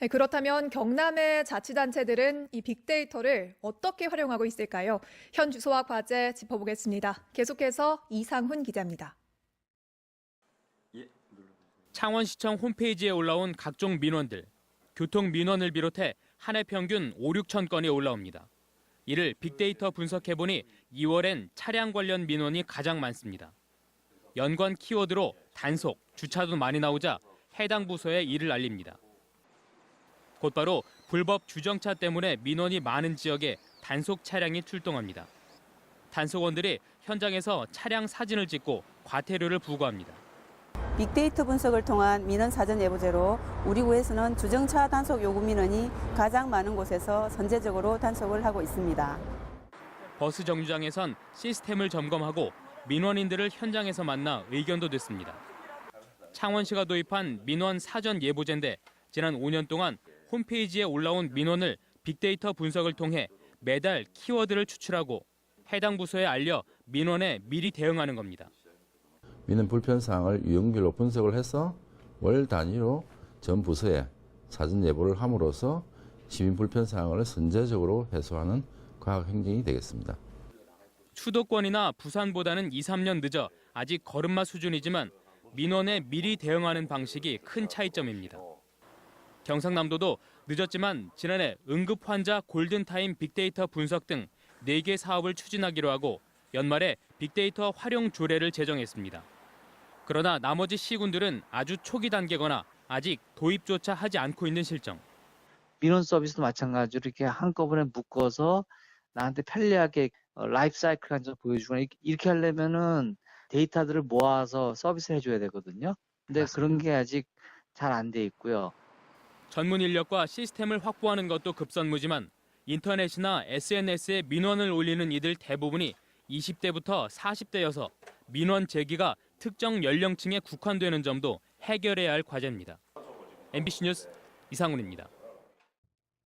네, 그렇다면 경남의 자치단체들은 이 빅데이터를 어떻게 활용하고 있을까요? 현 주소와 과제 짚어보겠습니다. 계속해서 이상훈 기자입니다. 창원시청 홈페이지에 올라온 각종 민원들, 교통 민원을 비롯해 한 해 평균 5, 6천 건이 올라옵니다. 이를 빅데이터 분석해보니 2월엔 차량 관련 민원이 가장 많습니다. 연관 키워드로 단속, 주차도 많이 나오자 해당 부서에 이를 알립니다. 곧바로 불법 주정차 때문에 민원이 많은 지역에 단속 차량이 출동합니다. 단속원들이 현장에서 차량 사진을 찍고 과태료를 부과합니다. 빅데이터 분석을 통한 민원 사전 예보제로 우리 구에서는 주정차 단속 요구 민원이 가장 많은 곳에서 선제적으로 단속을 하고 있습니다. 버스 정류장에선 시스템을 점검하고 민원인들을 현장에서 만나 의견도 듣습니다. 창원시가 도입한 민원 사전 예보제인데 지난 5년 동안 홈페이지에 올라온 민원을 빅데이터 분석을 통해 매달 키워드를 추출하고 해당 부서에 알려 민원에 미리 대응하는 겁니다. 민원 불편 사항을 유형별로 분석을 해서 월 단위로 전 부서에 사전 예보를 함으로써 시민 불편 사항을 선제적으로 해소하는 과학 행정이 되겠습니다. 수도권이나 부산보다는 2, 3년 늦어 아직 걸음마 수준이지만 민원에 미리 대응하는 방식이 큰 차이점입니다. 경상남도도 늦었지만 지난해 응급 환자 골든타임 빅데이터 분석 등 4개 사업을 추진하기로 하고 연말에 빅데이터 활용 조례를 제정했습니다. 그러나 나머지 시군들은 아주 초기 단계거나 아직 도입조차 하지 않고 있는 실정. 민원 서비스도 마찬가지로 이렇게 한꺼번에 묶어서 나한테 편리하게 어, 라이프 사이클 한점 보여주거나 이렇게- 하려면은 데이터들을 모아서 서비스를 해줘야 되거든요. 근데 그런 게 아직 잘 안 돼 있고요. 전문 인력과 시스템을 확보하는 것도 급선무지만 인터넷이나 SNS에 민원을 올리는 이들 대부분이 20대부터 40대여서 민원 제기가 특정 연령층에 국한되는 점도 해결해야 할 과제입니다. MBC 뉴스 이상훈입니다.